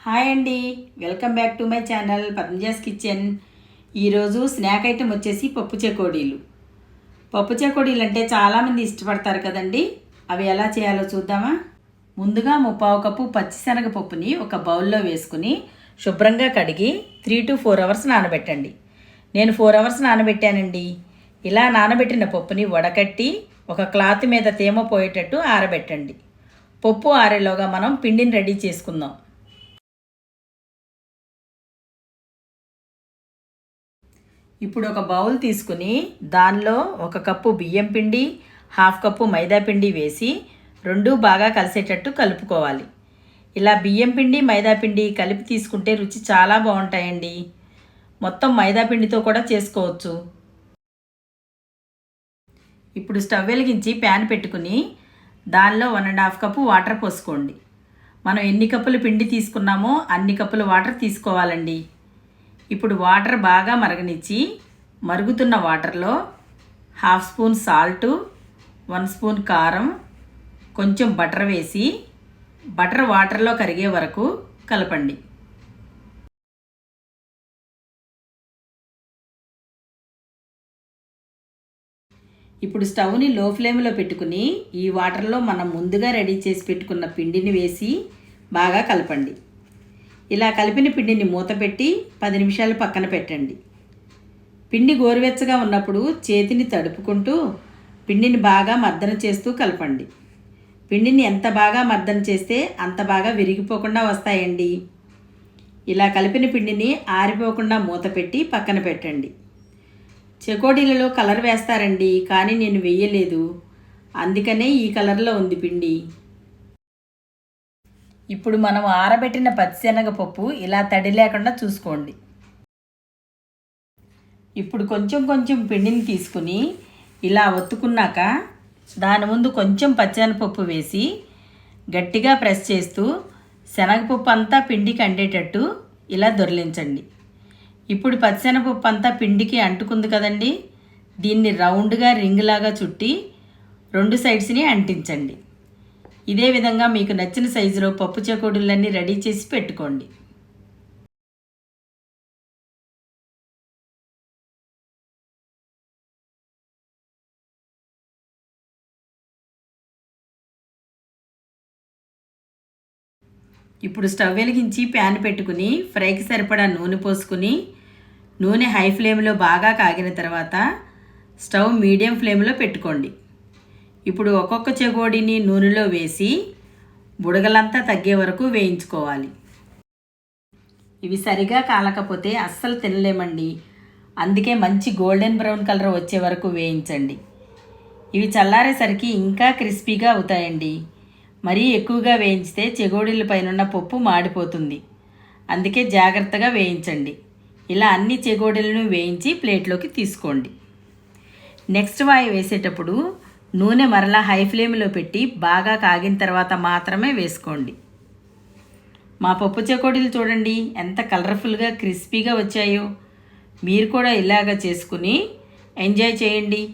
Hi అండి. Welcome back to my channel Padmaja's kitchen. ఈరోజు snack item వచ్చేసి పప్పు చెకోడీలు. పప్పు చెకోడీలు అంటే చాలామంది ఇష్టపడతారు కదండి. అవి ఎలా చేయాలో చూద్దామా? ముందుగా ముప్పావు కప్పు పచ్చిశనగ పప్పుని ఒక బౌల్లో వేసుకుని శుభ్రంగా కడిగి త్రీ టు ఫోర్ అవర్స్ నానబెట్టండి. నేను ఫోర్ అవర్స్ నానబెట్టానండి. ఇలా నానబెట్టిన పప్పుని వడకట్టి ఒక క్లాత్ మీద తేమ పోయేటట్టు ఆరబెట్టండి. పప్పు ఆరేలోగా మనం పిండిని రెడీ చేసుకుందాం. ఇప్పుడు ఒక బౌల్ తీసుకుని దానిలో ఒక కప్పు బియ్యం పిండి హాఫ్ కప్పు మైదా పిండి వేసి రెండు బాగా కలిసేటట్టు కలుపుకోవాలి. ఇలా బియ్యం పిండి మైదా పిండి కలిపి తీసుకుంటే రుచి చాలా బాగుంటాయండి. మొత్తం మైదా పిండితో కూడా చేసుకోవచ్చు. ఇప్పుడు స్టవ్ వెలిగించి ప్యాన్ పెట్టుకుని దానిలో one and half cup water పోసుకోండి. మనం ఎన్ని కప్పులు పిండి తీసుకున్నామో అన్ని కప్పులు వాటర్ తీసుకోవాలండి. ఇప్పుడు వాటర్ బాగా మరగనిచ్చి మరుగుతున్న వాటర్లో half spoon salt one spoon కారం కొంచెం బటర్ వేసి బటర్ వాటర్లో కరిగే వరకు కలపండి. ఇప్పుడు స్టవ్ని లో ఫ్లేమ్లో పెట్టుకుని ఈ వాటర్లో మనం ముందుగా రెడీ చేసి పెట్టుకున్న పిండిని వేసి బాగా కలపండి. ఇలా కలిపిన పిండిని మూత పెట్టి పది నిమిషాలు పక్కన పెట్టండి. పిండి గోరువెచ్చగా ఉన్నప్పుడు చేతిని తడుపుకుంటూ పిండిని బాగా మర్దన చేస్తూ కలపండి. పిండిని ఎంత బాగా మర్దన చేస్తే అంత బాగా విరిగిపోకుండా వస్తాయండి. ఇలా కలిపిన పిండిని ఆరిపోకుండా మూత పెట్టి పక్కన పెట్టండి. చెకోడీలలో కలర్ వేస్తారండి కానీ నేను వెయ్యలేదు అందుకనే ఈ కలర్లో ఉంది పిండి. ఇప్పుడు మనం ఆరబెట్టిన పచ్చిశనగపప్పు ఇలా తడి లేకుండా చూసుకోండి. ఇప్పుడు కొంచెం కొంచెం పిండిని తీసుకుని ఇలా ఒత్తుకున్నాక దాని ముందు కొంచెం పచ్చెనపప్పు వేసి గట్టిగా ప్రెస్ చేస్తూ శనగపప్పు అంతా పిండికి అంటేటట్టు ఇలా దొరిలించండి. ఇప్పుడు పచ్చెనపప్పు అంతా పిండికి అంటుకుంది కదండి. దీన్ని రౌండ్గా రింగ్ లాగా చుట్టి రెండు సైడ్స్ని అంటించండి. ఇదే విధంగా మీకు నచ్చిన సైజులో పప్పు చెకోడీలన్నీ రెడీ చేసి పెట్టుకోండి. ఇప్పుడు స్టవ్ వెలిగించి ప్యాన్ పెట్టుకుని ఫ్రైకి సరిపడా నూనె పోసుకుని నూనె హై ఫ్లేమ్లో బాగా కాగిన తర్వాత స్టవ్ మీడియం ఫ్లేమ్లో పెట్టుకోండి. ఇప్పుడు ఒక్కొక్క చెగోడిని నూనెలో వేసి బుడగలంతా తగ్గే వరకు వేయించుకోవాలి. ఇవి సరిగా కాలకపోతే అస్సలు తినలేమండి. అందుకే మంచి గోల్డెన్ బ్రౌన్ కలర్ వచ్చే వరకు వేయించండి. ఇవి చల్లారేసరికి ఇంకా క్రిస్పీగా అవుతాయండి. మరీ ఎక్కువగా వేయించితే చెగోడీల పైన పప్పు మాడిపోతుంది. అందుకే జాగ్రత్తగా వేయించండి. ఇలా అన్ని చెగోడీలను వేయించి ప్లేట్లోకి తీసుకోండి. నెక్స్ట్ వాయి వేసేటప్పుడు నూనె మరలా హై ఫ్లేమ్లో పెట్టి బాగా కాగిన తర్వాత మాత్రమే వేసుకోండి. మా పప్పు చెకోడీలు చూడండి ఎంత కలర్ఫుల్గా క్రిస్పీగా వచ్చాయో. మీరు కూడా ఇలాగ చేసుకుని ఎంజాయ్ చేయండి.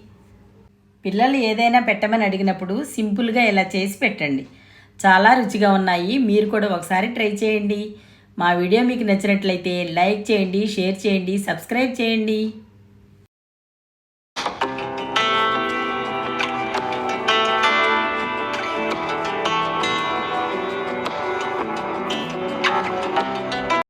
పిల్లలు ఏదైనా పెట్టమని అడిగినప్పుడు సింపుల్గా ఇలా చేసి పెట్టండి. చాలా రుచిగా ఉన్నాయి. మీరు కూడా ఒకసారి ట్రై చేయండి. మా వీడియో మీకు నచ్చినట్లయితే లైక్ చేయండి షేర్ చేయండి సబ్స్క్రైబ్ చేయండి.